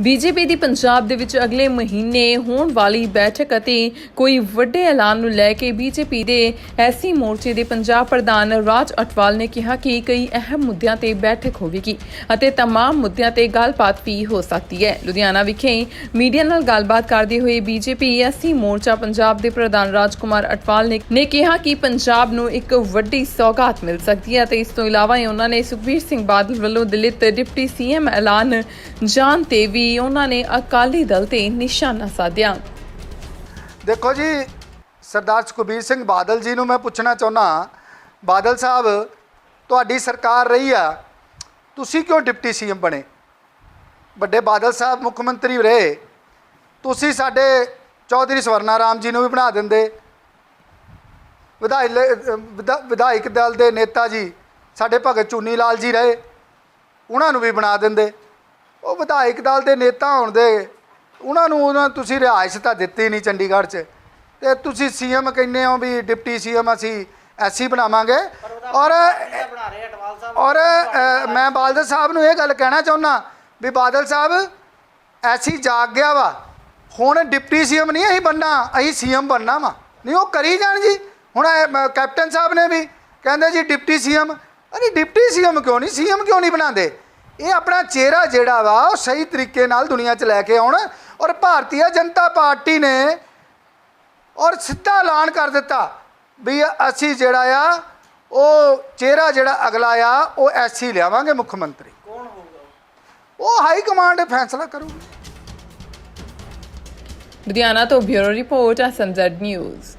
BJP ਦੀ ਪੰਜਾਬ ਦੇ ਵਿੱਚ ਅਗਲੇ ਮਹੀਨੇ ਹੋਣ ਵਾਲੀ ਬੈਠਕ ਅਤੇ ਕੋਈ ਵੱਡੇ ਐਲਾਨ ਨੂੰ ਲੈ ਕੇ ਬੀਜੇਪੀ ਦੇ ਐਸੀ ਮੋਰਚੇ ਦੇ ਪੰਜਾਬ ਪ੍ਰਧਾਨ ਰਾਜ ਅਟਵਾਲ ਨੇ ਕਿਹਾ ਕਿ ਕਈ ਅਹਿਮ ਮੁੱਦਿਆਂ ਤੇ ਬੈਠਕ ਹੋਵੇਗੀ ਅਤੇ तमाम ਮੁੱਦਿਆਂ ਤੇ ਗੱਲਬਾਤ ਵੀ ਹੋ ਸਕਦੀ ਹੈ ਲੁਧਿਆਣਾ ਵਿਖੇ ਮੀਡੀਆ ਨਾਲ ਗੱਲਬਾਤ ਕਰਦੇ ਹੋਏ ਬੀਜੇਪੀ ਐਸੀ ਮੋਰਚਾ ਪੰਜਾਬ ਦੇ ਪ੍ਰਧਾਨ ਰਾਜਕੁਮਾਰ ਅਟਵਾਲ ਨੇ ਨੇ ਕਿਹਾ ਕਿ ਪੰਜਾਬ ਨੂੰ ਇੱਕ ਵੱਡੀ ਸੌਗਾਤ ਮਿਲ ਸਕਦੀ ਹੈ ਤੇ ਇਸ ਤੋਂ ਇਲਾਵਾ ਹੀ ਉਹਨਾਂ ਨੇ ਸੁਖਬੀਰ ਸਿੰਘ ਬਾਦਲ ਵੱਲੋਂ ਦਲਿਤ ਡਿਪਟੀ ਸੀਐਮ ਐਲਾਨ ਜਾਣ ਤੇ ਵੀ ਉਹਨਾਂ ਨੇ ਅਕਾਲੀ ਦਲ ਤੇ ਨਿਸ਼ਾਨਾ ਸਾਧਿਆ। ਦੇਖੋ ਜੀ, ਸਰਦਾਰ ਸੁਖਬੀਰ ਸਿੰਘ ਬਾਦਲ ਜੀ ਨੂੰ ਮੈਂ ਪੁੱਛਣਾ ਚਾਹੁੰਦਾ ਬਾਦਲ ਸਾਹਿਬ, ਤੁਹਾਡੀ ਸਰਕਾਰ ਰਹੀ ਆ। ਤੁਸੀਂ ਕਿਉਂ ਡਿਪਟੀ ਸੀਐਮ ਬਣੇ? ਵੱਡੇ ਬਾਦਲ ਸਾਹਿਬ ਮੁੱਖ ਮੰਤਰੀ ਰਹੇ। ਤੁਸੀਂ ਸਾਡੇ ਚੌਧਰੀ ਸਵਰਨਾ ਰਾਮ ਜੀ ਨੂੰ ਵੀ ਬਣਾ ਦਿੰਦੇ। ਵਿਧਾਇਕ ਵਿਧਾਇਕ ਦਲ ਦੇ ਨੇਤਾ ਜੀ ਸਾਡੇ ਭਗਤ ਚੂਨੀ ਲਾਲ ਜੀ ਰਹੇ। ਉਹਨਾਂ ਨੂੰ ਵੀ ਬਣਾ ਦਿੰਦੇ। ਉਹ ਵਿਧਾਇਕ ਦਲ ਦੇ ਨੇਤਾ ਹੋਣ ਦੇ ਉਹਨਾਂ ਨੂੰ ਉਹਨਾਂ ਤੁਸੀਂ ਰਿਹਾਇਸ਼ ਤਾਂ ਦਿੱਤੀ ਨਹੀਂ ਚੰਡੀਗੜ੍ਹ 'ਚ। ਤੇ ਤੁਸੀਂ ਸੀਐਮ ਕਹਿੰਦੇ ਹੋ ਵੀ ਡਿਪਟੀ ਸੀਐਮ ਅਸੀਂ ਐਸੀ ਬਣਾਵਾਂਗੇ। ਔਰ ਔਰ ਮੈਂ ਬਾਦਲ ਸਾਹਿਬ ਨੂੰ ਇਹ ਗੱਲ ਕਹਿਣਾ ਚਾਹੁੰਦਾ ਵੀ ਬਾਦਲ ਸਾਹਿਬ ਐਸੀ ਜਾਗ ਗਿਆ ਵਾ। ਹੁਣ ਡਿਪਟੀ ਸੀਐਮ ਨਹੀਂ ਅਸੀਂ ਬੰਨਾ ਅਸੀਂ ਸੀਐਮ ਬੰਨਾ ਵਾ। ਨਹੀਂ ਉਹ ਕਰੀ ਜਾਣ ਜੀ। ਹੁਣ ਕੈਪਟਨ ਸਾਹਿਬ ਨੇ ਵੀ ਕਹਿੰਦੇ ਜੀ ਡਿਪਟੀ ਸੀਐਮ। ਅਰੇ ਡਿਪਟੀ ਸੀਐਮ ਕਿਉਂ ਨਹੀਂ? ਸੀਐਮ ਕਿਉਂ ਨਹੀਂ ਬਣਾਉਂਦੇ? ਇਹ ਆਪਣਾ ਚਿਹਰਾ ਜਿਹੜਾ ਵਾ ਉਹ ਸਹੀ ਤਰੀਕੇ ਨਾਲ ਦੁਨੀਆ 'ਚ ਲੈ ਕੇ ਆਉਣ ਔਰ ਭਾਰਤੀ ਜਨਤਾ ਪਾਰਟੀ ਨੇ ਔਰ ਸਿੱਧਾ ਐਲਾਨ ਕਰ ਦਿੱਤਾ ਵੀ ਅਸੀਂ ਜਿਹੜਾ ਆ ਉਹ ਚਿਹਰਾ ਜਿਹੜਾ ਅਗਲਾ ਆ ਉਹ ਐਸੀ ਲਿਆਵਾਂਗੇ ਮੁੱਖ ਮੰਤਰੀ। ਕੌਣ ਹੋਊਗਾ ਉਹ? ਹਾਈ ਕਮਾਂਡ ਫੈਸਲਾ ਕਰੂਗੀ। ਲੁਧਿਆਣਾ ਤੋਂ ਬਿਊਰੋ ਰਿਪੋਰਟ ਐਸਐਮਜ਼ੈਡ ਨਿਊਜ਼।